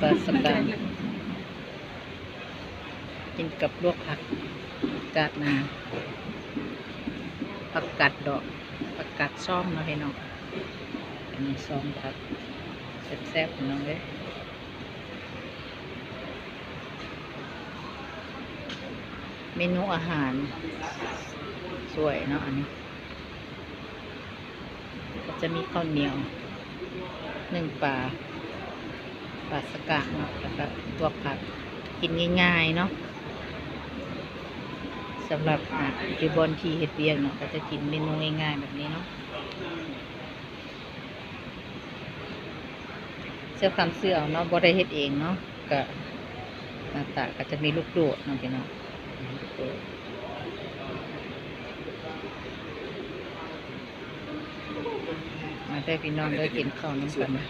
ปลาสกางกินกับลวกผักกาดนาผักกัดดอกผักกัดซ่อมเนาะพี่น้องอันนี้ซ่อมผักแซ่บๆพี่น้องเลยเมนูอาหาร สวยเนาะอันนี้ ก็จะมีข้าวเหนียวหนึ่งปลา ปลาสกะเนาะแล้วก็ตัวผักกินง่ายๆเนาะสำหรับอะอยู่บนที่เฮ็ดเวียงเนาะก็จะกินเมนูง่ายๆแบบนี้เนาะเสื้อคำเสื้อเนาะบ่ได้เฮ็ดเองเนาะก็หน้าตาก็จะมีลูกโดดเนาะพี่น้องมาได้พี่น้องได้กินข้าวน้ำกันนะ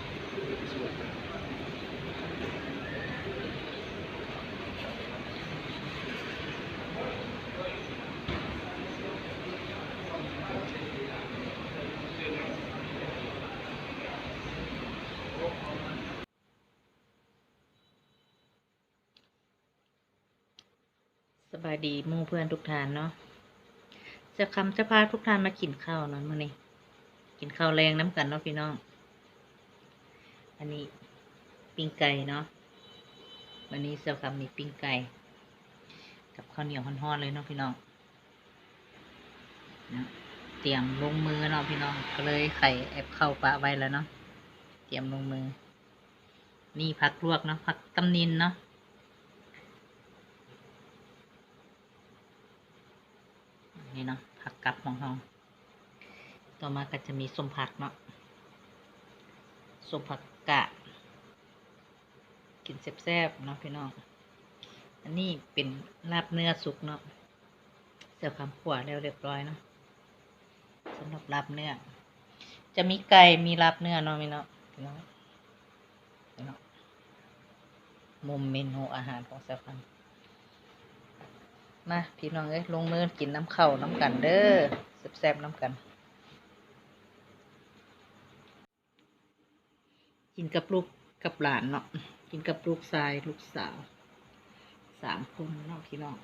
สบายดีมู่เพื่อนทุกท่านเนาะจะคำจะพาทุกท่านมากินข้าวเนาะมื้อนี้กินข้าวแรงน้ำกันเนาะพี่น้อง อันนี้ปิ้งไก่เนาะวันนี้เซลคำมีปิ้งไก่ กับข้าวเหนียวฮ้อนๆเลยเนาะพี่น้องนะเตรียมลงมือเนาะพี่น้องก็เลยไข่แอบเข้าปะไว้แล้วเนาะเตรียมลงมือ นี่ผักลวกเนาะผักตำนินเนาะ นี่ เนาะผักกับของเราต่อมาก็จะมีส้มผักเนาะส้มผักกะ กินแซ่บๆเนาะพี่น้อง อันนี้เป็นลาบเนื้อสุกเนาะเสิร์ฟคำขวแล้วเรียบร้อยเนาะสำหรับลาบเนื้อ จะมีไก่ มีลาบเนื้อเนาะพี่น้องพี่น้องพี่น้องมุมเมนูอาหารของเสิร์ฟคำ มาพี่น้องเอ้ยลงมือกินน้ำเข้าวน้ำกันเด้อแซ่บๆน้ำกัน กินกับลูกกับหลานเนาะกินกับลูกชายลูกสาวสามคนเนาะพี่น้อง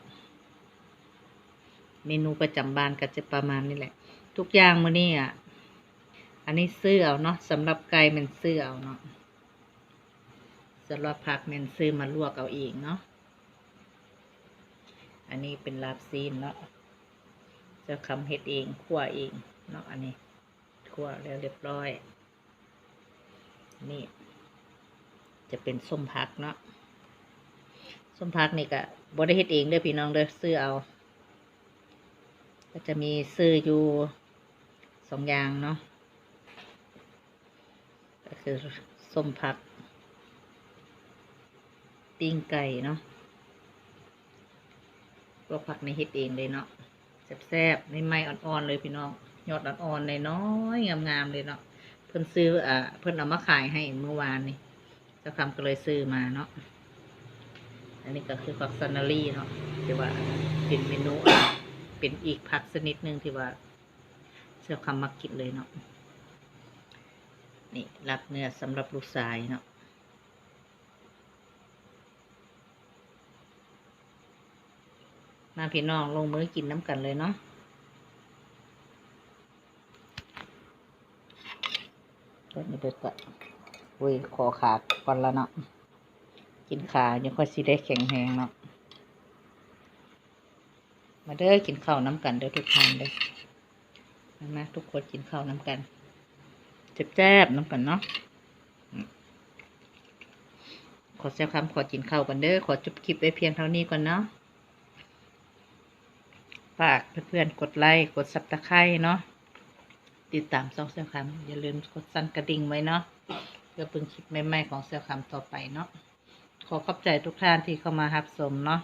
เมนูประจำบ้านก็จะประมาณนี้แหละ ทุกอย่างมื้อนี้อะอันนี้ซื้อเอาเนาะสำหรับไก่มันซื้อเอาเนาะสำหรับผักมันซื้อมาลวกเอาเองเนาะ อันนี้เป็นลาบซีนเนาะจะคำเฮ็ดเองคั่วเองเนาะอันนี้คั่วแล้วเรียบร้อย นี่ จะเป็นส้มพักเนาะส้มพักนี่ก็บริเฮ็ดเองเด้อพี่น้องเด้อซื้อเอา ก็จะมีซื้ออยู่สองอย่างเนาะก็คือส้มพักปิ้งไก่เนาะ พวกผักในเฮ็ดเองเลยเนาะแซ่บๆในไม้อ่อนๆเลยพี่น้องยอดอ่อนๆเลยน้อยงามๆเลยเนาะเพิ่นซื้ออ่าเพิ่นเอามาขายให้เมื่อวานนี่เจ้าคำก็เลยซื้อมาเนาะอันนี้ก็คือผักซันนารีเนาะที่ว่าเป็นเมนูเป็นอีกผักชนิดหนึ่งที่ว่าเจ้าคำมักกินเลยเนาะนี่รับเนื้อสำหรับลูกชายเนาะ มาพี่น้องลงมือกินน้ำกันเลยเนาะก็นี่เด็ดก็อุ้ยขอขาดก่อนแล้วเนาะ กินขายังค่อยสิได้แข็งแรงเนาะ มาเด้อกินข้าวน้ำกันเด้อทุกท่านเด้อมามาทุกคนกินข้าวน้ำกันแซ่บๆน้ำกันเนาะขอแซวคำขอกินข้าวกันเด้อขอจบคลิปไว้เพียงเท่านี้ก่อนเนาะ ฝากเพื่อนๆ กดไลค์ กดซับตะไคร้เนาะ ติดตามซองเซลคำอย่าลืมกดสั่นกระดิ่งไว้เนาะ เพื่อเพิ่งคลิปใหม่ๆของเซลคำต่อไปเนาะ ขอขอบใจทุกท่านที่เข้ามารับชมเนาะ